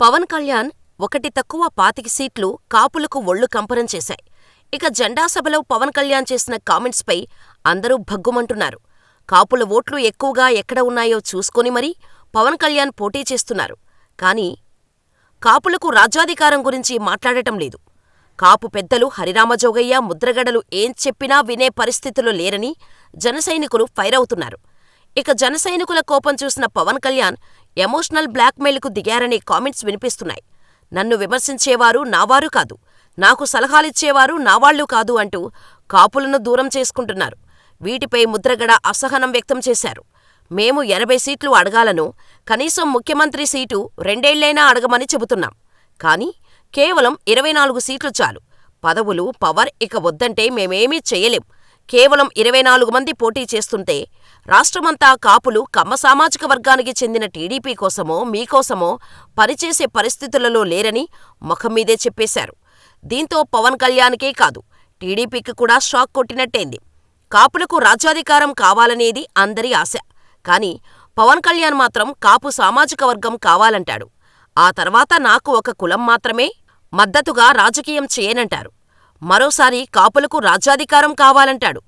పవన్ కళ్యాణ్ ఒకటి తక్కువ పాతిక సీట్లు కాపులకు ఒళ్ళు కంపరం చేశాయి. ఇక జెండా సభలో పవన్ కళ్యాణ్ చేసిన కామెంట్స్పై అందరూ భగ్గుమంటున్నారు. కాపుల ఓట్లు ఎక్కువగా ఎక్కడ ఉన్నాయో చూసుకొని మరీ పవన్ కళ్యాణ్ పోటీ చేస్తున్నారు. కానీ కాపులకు రాజ్యాధికారం గురించి మాట్లాడటం లేదు. కాపు పెద్దలు హరిరామజోగయ్య, ముద్రగడలు ఏం చెప్పినా వినే పరిస్థితిలో లేరని జనసైనికులు ఫైరవుతున్నారు. ఇక జనసైనికుల కోపం చూసిన పవన్ కళ్యాణ్ ఎమోషనల్ బ్లాక్మెయిల్కు దిగారనే కామెంట్స్ వినిపిస్తున్నాయి. నన్ను విమర్శించేవారు నావారు కాదు, నాకు సలహాలిచ్చేవారు నావాళ్ళు కాదు అంటూ కాపులను దూరం చేసుకుంటున్నారు. వీటిపై ముద్రగడ అసహనం వ్యక్తం చేశారు. మేము ఎనభై సీట్లు అడగాలను, కనీసం ముఖ్యమంత్రి సీటు రెండేళ్ళైనా అడగమని చెబుతున్నాం. కానీ కేవలం ఇరవై నాలుగు సీట్లు చాలు. పదవులు, పవర్ ఇక వద్దంటే మేమేమీ చేయలేం కేవలం ఇరవై నాలుగు మంది పోటీ చేస్తుంటే రాష్ట్రమంతా కాపులు కమ్మ సామాజిక వర్గానికి చెందిన టీడీపీ కోసమో, మీకోసమో పనిచేసే పరిస్థితులలో లేరని ముఖంమీదే చెప్పేశారు. దీంతో పవన్ కళ్యాణ్కే కాదు, టీడీపీకి కూడా షాక్ కొట్టినట్టేంది కాపులకు రాజ్యాధికారం కావాలనేది అందరి ఆశ. కానీ పవన్ కళ్యాణ్ మాత్రం కాపు సామాజిక వర్గం కావాలంటాడు. ఆ తర్వాత నాకు ఒక కులం మాత్రమే మద్దతుగా రాజకీయం చేయనంటారు. మరోసారి కాపులకు రాజ్యాధికారం కావాలంటాడు.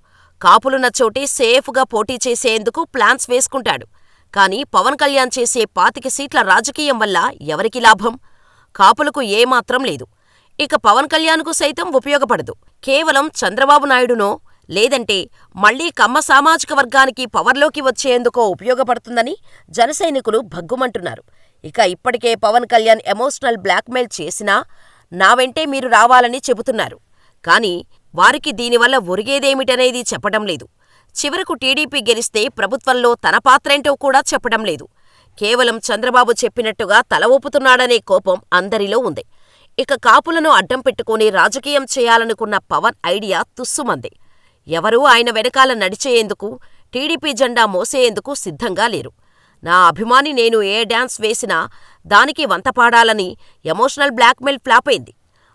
కాపులున్న చోటే సేఫ్గా పోటీ చేసేందుకు ప్లాన్స్ వేసుకుంటాడు. కానీ పవన్ కళ్యాణ్ చేసే పాతిక సీట్ల రాజకీయం వల్ల ఎవరికి లాభం? కాపులకు ఏమాత్రం లేదు. ఇక పవన్ కళ్యాణ్కు సైతం ఉపయోగపడదు. కేవలం చంద్రబాబు నాయుడునో లేదంటే మళ్ళీ కమ్మ సామాజిక వర్గానికి పవర్లోకి వచ్చేందుకో ఉపయోగపడుతుందని జనసైనికులు భగ్గుమంటున్నారు. ఇక ఇప్పటికే పవన్ కళ్యాణ్ ఎమోషనల్ బ్లాక్మెయిల్ చేసినా నా వెంటే మీరు రావాలని చెబుతున్నారు. కానీ వారికి దీనివల్ల ఒరిగేదేమిటనేది చెప్పడం లేదు. చివరకు టీడీపీ గెలిస్తే ప్రభుత్వంలో తన పాత్రేంటో కూడా చెప్పడం లేదు. కేవలం చంద్రబాబు చెప్పినట్టుగా తల ఊపుతున్నాడనే కోపం అందరిలో ఉంది. ఇక కాపులను అడ్డం పెట్టుకుని రాజకీయం చేయాలనుకున్న పవన్ ఐడియా తుస్సుమంది. ఎవరూ ఆయన వెనకాల నడిచేయేందుకు టీడీపీ జెండా మోసేయేందుకు సిద్ధంగా లేరు. నా అభిమాని నేను ఏ డాన్స్ వేసినా దానికి వంతపాడాలని ఎమోషనల్ బ్లాక్మెయిల్ ఫ్లాపైంది.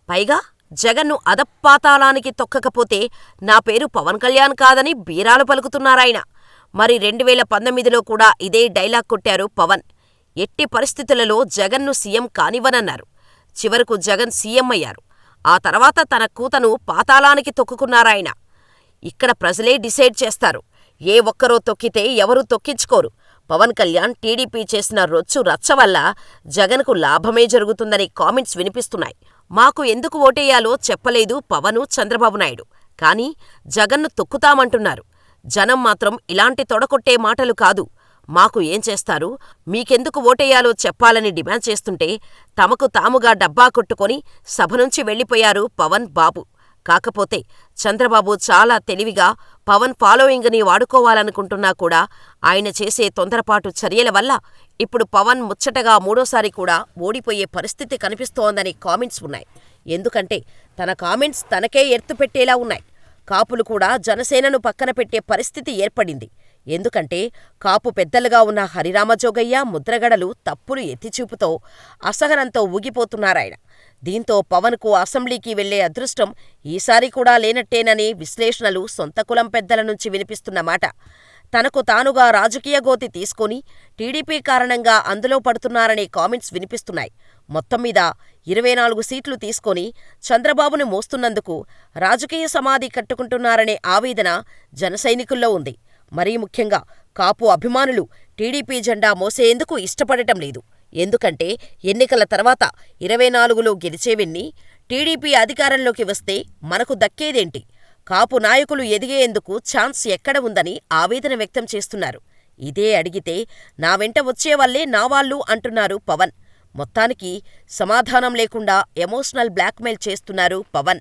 పైగా జగన్ను అధపాతాళానికి తొక్కకపోతే నా పేరు పవన్ కళ్యాణ్ కాదని బీరాలు పలుకుతున్నారాయన. మరి రెండువేల పంతొమ్మిదిలో కూడా ఇదే డైలాగ్ కొట్టారు పవన్. ఎట్టి పరిస్థితులలో జగన్ను సీఎం కానివ్వనన్నారు. చివరకు జగన్ సీఎం అయ్యారు. ఆ తర్వాత తన కూతను పాతాళానికి తొక్కుకున్నారాయన. ఇక్కడ ప్రజలే డిసైడ్ చేస్తారు. ఏ ఒక్కరో తొక్కితే ఎవరూ తొక్కించుకోరు. పవన్ కళ్యాణ్, టీడీపీ చేసిన రొచ్చు రచ్చ వల్ల జగన్కు లాభమే జరుగుతుందనే కామెంట్స్ వినిపిస్తున్నాయి. మాకు ఎందుకు ఓటేయాలో చెప్పలేదు పవను, చంద్రబాబు నాయుడు. కానీ జగన్ను తొక్కుతామంటున్నారు. జనం మాత్రం ఇలాంటి తొడకొట్టే మాటలు కాదు. మాకు ఏం చేస్తారు, మీకెందుకు ఓటేయాలో చెప్పాలని డిమాండ్ చేస్తుంటే తమకు తాముగా డబ్బా కొట్టుకొని సభ నుంచి వెళ్ళిపోయారు పవన్, బాబు. కాకపోతే చంద్రబాబు చాలా తెలివిగా పవన్ ఫాలోయింగ్ని వాడుకోవాలనుకుంటున్నా కూడా ఆయన చేసే తొందరపాటు చర్యల వల్ల ఇప్పుడు పవన్ ముచ్చటగా మూడోసారి కూడా ఓడిపోయే పరిస్థితి కనిపిస్తోందనే కామెంట్స్ ఉన్నాయి. ఎందుకంటే తన కామెంట్స్ తనకే ఎర్తుపెట్టేలా ఉన్నాయి. కాపులు కూడా జనసేనను పక్కన పెట్టే పరిస్థితి ఏర్పడింది. ఎందుకంటే కాపు పెద్దలుగా ఉన్న హరిరామజోగయ్య, ముద్రగడలు తప్పులు ఎత్తిచూపుతో అసహనంతో ఊగిపోతున్నారాయన. దీంతో పవన్కు అసెంబ్లీకి వెళ్ళే అదృష్టం ఈసారి కూడా లేనట్టేననే విశ్లేషణలు సొంత కులం పెద్దల నుంచి వినిపిస్తున్నమాట తనకు తానుగా రాజకీయ గోతి తీసుకొని టీడీపీ కారణంగా అందులో పడుతున్నారనే కామెంట్స్ వినిపిస్తున్నాయి. మొత్తం మీద ఇరవై నాలుగు సీట్లు తీసుకొని చంద్రబాబును మోస్తున్నందుకు రాజకీయ సమాధి కట్టుకుంటున్నారనే ఆవేదన జనసైనికుల్లో ఉంది. మరీ ముఖ్యంగా కాపు అభిమానులు టీడీపీ జెండా మోసేందుకు ఇష్టపడటం లేదు. ఎందుకంటే ఎన్నికల తర్వాత ఇరవై నాలుగులో గెలిచేవెన్ని? టీడీపీ అధికారంలోకి వస్తే మనకు దక్కేదేంటి? కాపు నాయకులు ఎదిగేందుకు ఛాన్స్ ఎక్కడ ఉందని ఆవేదన వ్యక్తం చేస్తున్నారు. ఇదే అడిగితే నా వెంట వచ్చేవాళ్ళే నావాళ్ళు అంటున్నారు పవన్. మొత్తానికి సమాధానం లేకుండా ఎమోషనల్ బ్లాక్మెయిల్ చేస్తున్నారు పవన్.